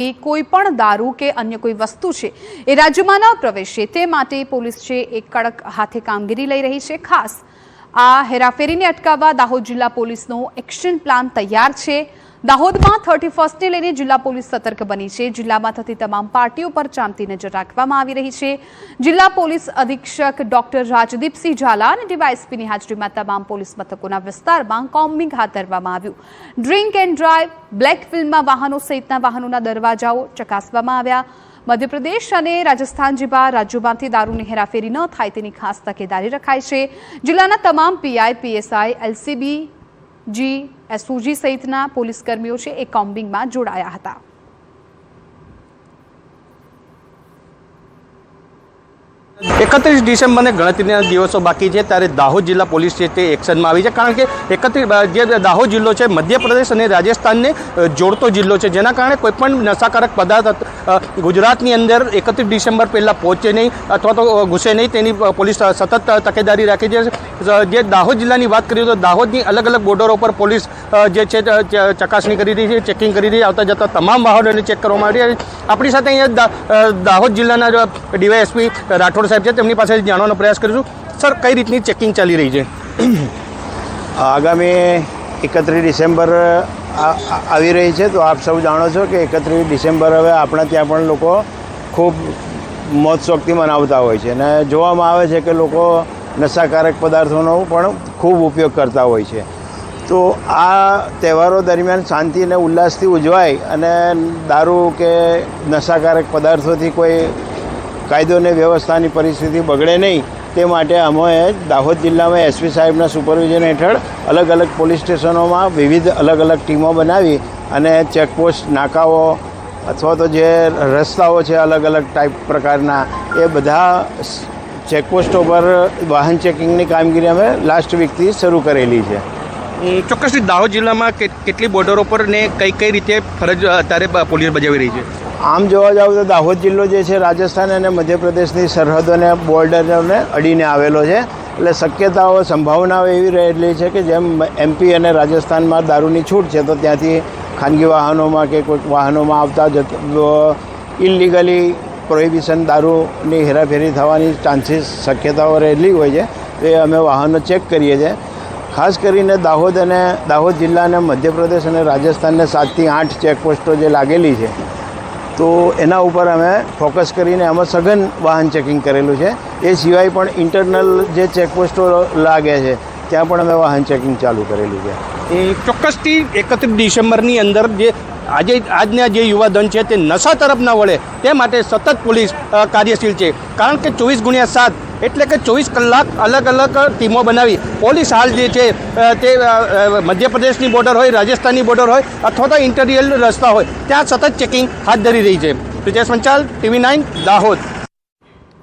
એ કોઈ પણ દારૂ કે અન્ય કોઈ વસ્તુ છે, એ રાજ્યમાં ન પ્રવેશે, તે માટે પોલીસ છે, એ કડક હાથે કામગીરી લઈ રહી છે. ખાસ આ હેરાફેરીને અટકાવવા દાહોદ જિલ્લા પોલીસનો એક્શન પ્લાન તૈયાર છે. દાહોદમાં થર્ટી ફર્સ્ટને લઈને જિલ્લા પોલીસ સતર્ક બની છે. જિલ્લામાં થતી તમામ પાર્ટીઓ પર ચાંપતી નજર રાખવામાં આવી રહી છે. જિલ્લા પોલીસ અધિક્ષક ડોક્ટર રાજદીપસિંહ ઝાલા અને ડીવાયએસપીની હાજરીમાં તમામ પોલીસ મથકોના વિસ્તારમાં કોમ્બિંગ હાથ ધરવામાં આવ્યું. ડ્રિંક એન્ડ ડ્રાઈવ બ્લેક ફિલ્મમાં વાહનો સહિતના વાહનોના દરવાજાઓ ચકાસવામાં આવ્યા. મધ્યપ્રદેશ અને રાજસ્થાન જેવા રાજ્યોમાંથી દારૂની હેરાફેરી ન થાય તેની ખાસ તકેદારી રખાઈ છે. જિલ્લાના તમામ પીઆઈ પીએસઆઈ એલસીબી જી એસઓજી સહિતના પોલીસ કર્મીઓ છે એ કોમ્બિંગમાં જોડાયા હતા. એકત્રીસ ડિસેમ્બરને ગણતરીના દિવસો બાકી છે ત્યારે દાહોદ જિલ્લા પોલીસ છે તે એક્શનમાં આવી છે કારણ કે એકત્રીસ જે દાહોદ જિલ્લો છે, મધ્યપ્રદેશ અને રાજસ્થાનને જોડતો જિલ્લો છે. જેના કારણે કોઈપણ નશાકારક પદાર્થ ગુજરાતની અંદર એકત્રીસ ડિસેમ્બર પહેલાં પહોંચે નહીં અથવા તો ઘૂસે નહીં તેની પોલીસ સતત તકેદારી રાખી છે. જે દાહોદ જિલ્લાની વાત કરીએ તો દાહોદની અલગ અલગ બોર્ડરો પર પોલીસ જે છે ચકાસણી કરી રહી છે, ચેકિંગ કરી રહી આવતા જતા તમામ વાહનોને ચેક કરવામાં આવી રહ્યા છે. આપણી સાથે અહીંયા દાહોદ જિલ્લાના ડીવાયએસપી રાઠોડ સાહેબ છે, તેમની પાસે જાણવાનો પ્રયાસ કરીશું. સર, કઈ રીતની ચેકિંગ ચાલી રહી છે? આગામી એકત્રીસ ડિસેમ્બર આવી રહી છે, તો આપ સૌ જાણો છો કે એકત્રીસ ડિસેમ્બર હવે આપણા ત્યાં પણ લોકો ખૂબ મોજ શોખથી મનાવતા હોય છે. અને જોવામાં આવે છે કે લોકો નશાકારક પદાર્થોનો પણ ખૂબ ઉપયોગ કરતા હોય છે. તો આ તહેવારો દરમિયાન શાંતિ અને ઉલ્લાસથી ઉજવાય અને દારૂ કે નશાકારક પદાર્થોથી કોઈ કાયદો અને વ્યવસ્થાની પરિસ્થિતિ બગડે નહીં, તે માટે અમે દાહોદ જિલ્લામાં એસપી સાહેબના સુપરવિઝન હેઠળ અલગ અલગ પોલીસ સ્ટેશનોમાં વિવિધ અલગ અલગ ટીમો બનાવી અને ચેકપોસ્ટ, નાકાઓ અથવા તો જે રસ્તાઓ છે અલગ અલગ ટાઈપ પ્રકારના, એ બધા ચેકપોસ્ટ ચેકપોસ્ટો પર વાહન ચેકિંગની કામગીરી અમે લાસ્ટ વીકથી શરૂ કરેલી છે. ચોક્કસથી દાહોદ જિલ્લામાં કેટલી બોર્ડરો પર ને કઈ કઈ રીતે ફરજ અત્યારે પોલીસ બજાવી રહી છે? આમ જોવા જાવ તો દાહોદ જિલ્લો જે છે રાજસ્થાન અને મધ્યપ્રદેશની સરહદોને, બોર્ડરને અડીને આવેલો છે. એટલે શક્યતાઓ, સંભાવનાઓ એવી રહેલી છે કે જેમ એમપી અને રાજસ્થાનમાં દારૂની છૂટ છે, તો ત્યાંથી ખાનગી વાહનોમાં કે કોઈક વાહનોમાં આવતા જત ઇલિગલી પ્રોહિબિશન દારૂની હેરાફેરી થવાની ચાન્સીસ શક્યતાઓ રહેલી હોય છે. એ અમે વાહનો ચેક કરીએ છીએ. ખાસ કરીને દાહોદ અને દાહોદ જિલ્લા અને મધ્યપ્રદેશ અને રાજસ્થાનને સાતથી આઠ ચેકપોસ્ટો જે લાગેલી છે તો એના ઉપર અમે ફોકસ કરીને આમાં સઘન વાહન ચેકિંગ કરેલું છે. એ સિવાય પણ ઇન્ટરનલ જે ચેકપોસ્ટો લાગે છે, ત્યાં પણ અમે વાહન ચેકિંગ ચાલુ કરેલું છે. એ ચોક્કસથી એકત્રીસ ડિસેમ્બરની અંદર જે આજે, આજના જે યુવાધન છે તે નશા તરફ ન વળે તે માટે સતત પોલીસ કાર્યશીલ છે. કારણ કે ચોવીસ ગુણ્યા સાત એટલે કે ચોવીસ કલાક અલગ અલગ ટીમો બનાવી. પોલીસ હાલ જે છે તે મધ્યપ્રદેશની બોર્ડર હોય, રાજસ્થાનની બોર્ડર હોય, અથવા તો ઇન્ટરિયર રસ્તા હોય, ત્યાં સતત ચેકિંગ હાથ ધરી રહી છે. Pritesh Panchal TV nine, Dahod.